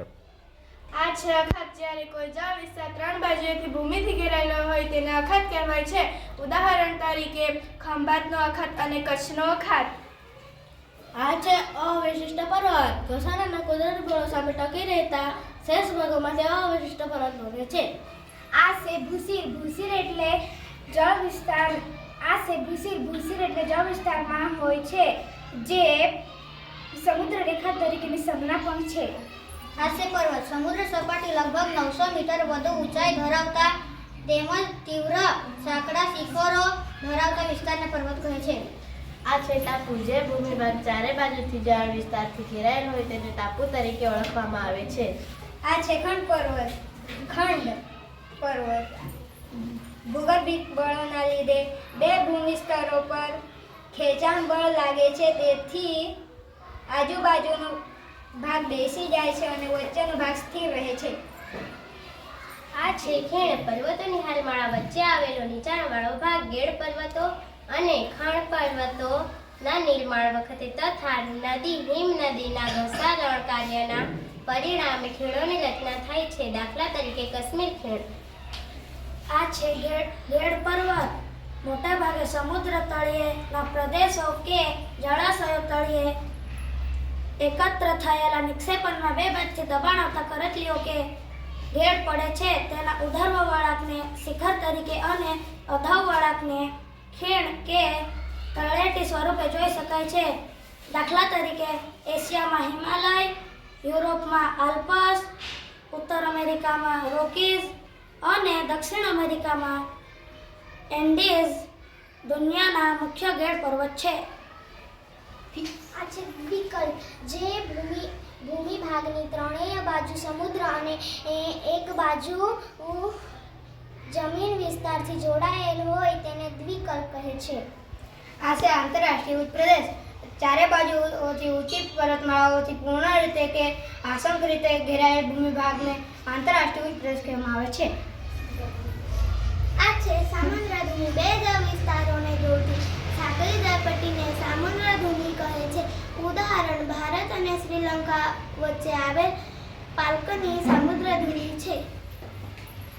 આ છે અખાત જ્યારે કોઈ જળ વિસ્તાર ત્રણ બાજુએથી ભૂમિથી ઘેરાયેલો હોય તેને અખાત કહેવાય છે. ઉદાહરણ તરીકે ખંભાતનો અખાત અને કચ્છનો અખાત. આ છે અવિશિષ્ટ પર્વત. ઘસારાના કુદરતી બળો સામે ટકી રહેતા શેષ ભાગોમાંથી અવિશિષ્ટ પર્વત બને છે. આ છે ભૂસીર. ભૂસીર એટલે જળ વિસ્તાર. આ છે ભૂસીર. ભૂસીર એટલે જળ વિસ્તારમાં હોય છે. જે સમુદ્ર રેખા તરીકેની સંજ્ઞા પણ છે. હાસ્ય પર્વત. સમુદ્ર સપાટી લગભગ નવસો મીટર વધુ ઊંચાઈ ધરાવતા તેમજ તીવ્ર સાંકડા શિખરો ધરાવતા વિસ્તારને પર્વત કહે છે. આ છે ટાપુ જે ભૂમિભાગ ચારે બાજુથી જળ વિસ્તારથી ઘેરાયેલ હોય તેને ટાપુ તરીકે ઓળખવામાં આવે છે. આ છે ખંડ પર્વત. ખંડ પર્વત. ભૂગર્ભિક બળોના લીધે બે ભૂમિ સ્તરો પર ખેંચાણ બળ લાગે છે. તેથી આજુબાજુનો ભાગ બેસી જાય છે અને વચ્ચેનો ભાગ સ્થિર રહે છે. આ છે ખીણ પર્વતોની હાલમાળા. વચ્ચે આવેલો નીચાણવાળો ભાગ ગેડ પર્વતો અને ખણ પર્વતોના નિર્માણ વખતે તથા નદી હિમ નદીના ઘસારણ કાર્યના પરિણામે ખીણોની રચના થાય છે. દાખલા તરીકે કાશ્મીર ખીણ આ છે ગેડ ગેડ પર્વત. મોટા ભાગે સમુદ્ર તળિયેના પ્રદેશો કે જળાશયો તળિયે એકત્ર થયેલા નિક્ષેપણમાં બે બાજુથી દબાણ આવતા કરચલીઓ કે ગેડ પડે છે, તેના ઉધર્વ વળાંકને શિખર તરીકે અને અધવ વળાંકને ખીણ કે તળેટી સ્વરૂપે જોઈ શકાય છે. દાખલા તરીકે, એશિયામાં હિમાલય, યુરોપમાં આલ્પસ, ઉત્તર અમેરિકામાં રોકીઝ અને દક્ષિણ અમેરિકામાં એન્ડીઝ દુનિયાના મુખ્ય ગેડ પર્વત છે. આ છે વિકલ્પ જે ભૂમિ ભૂમિ ભાગની ત્રણેય બાજુ સમુદ્ર અને એક બાજુ જમીન વિસ્તારથી જોડાયેલ હોય તેને દ્વિકલ્પ કહે છે. આ છે આંતરરાષ્ટ્રીય પ્રદેશ. ચારે બાજુઓથી ઊંચી પર્વતમાળાઓથી પૂર્ણ રીતે કે આસંક રીતે ઘેરાયેલ ભૂમિભાગને આંતરરાષ્ટ્રીય પ્રદેશ કહેવામાં આવે છે. આ છે સામાન્ય ભૂમિ બે જળ વિસ્તારોને જોડતી કહે છે ભારત અને શ્રીલંકા વચ્ચે આવેલ પાલ્કની સામુદ્રધુની છે.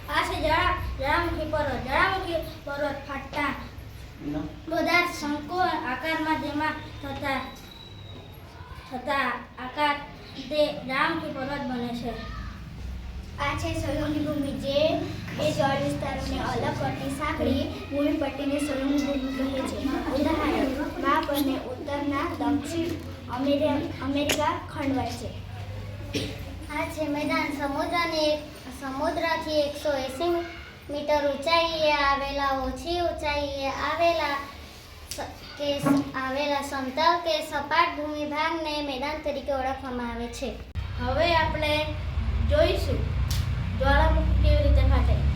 આ છે જળા જ્વાળામુખી પર્વત જ્વાળામુખી પર્વત ફાટતા બધા શંકુ આકારમાં જેમાં થતા થતા આકાર તે જ્વાળામુખી પર્વત બને છે. આ છે સોલંકી ભૂમિ જે એ જળ વિસ્તારોને અલગ કરતી સાંકળી ભૂમિ પટ્ટીને સોલંકી કહે છે. ઉદાહરણ માપ અને ઉત્તરના દક્ષિણ અમેરિકા ખંડવાય છે. આ છે મેદાન. સમુદ્રને સમુદ્રથી એકસો એંસી મીટર ઊંચાઈએ આવેલા, ઓછી ઊંચાઈએ આવેલા કે આવેલા સમતલ કે સપાટ ભૂમિ ભાગને મેદાન તરીકે ઓળખવામાં આવે છે. હવે આપણે જોઈશું જ્વાળામુખી કેવી રીતે ફાટે